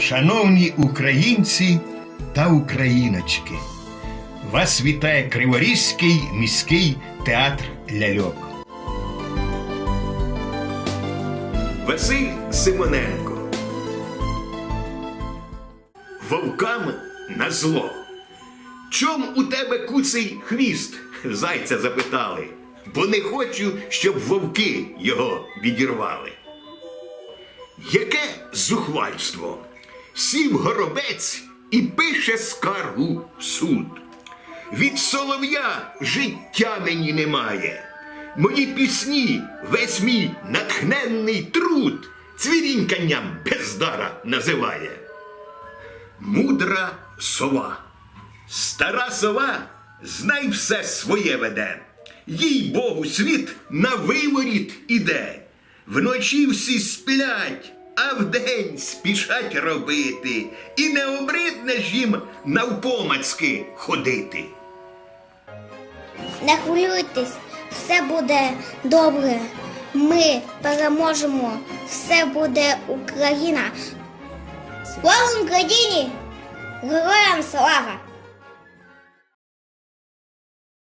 Шановні українці та україночки, вас вітає Криворізький міський театр ляльок. Василь Симоненко. Вовкам на зло. Чом у тебе куций хвіст? Зайця запитали. Бо не хочу, щоб вовки його відірвали. Яке зухвальство? Сів горобець і пише скаргу в суд. Від солов'я життя мені немає. Мої пісні, весь мій натхненний труд цвіріньканням бездара називає. Мудра сова. Стара сова знай все своє веде. Їй Богу світ на виворіт іде. Вночі всі сплять, а вдень спішать робити. І не обридне ж їм навпомацьки ходити. Не хвилюйтесь, все буде добре. Ми переможемо. Все буде Україна. Слава Україні! Героям слава!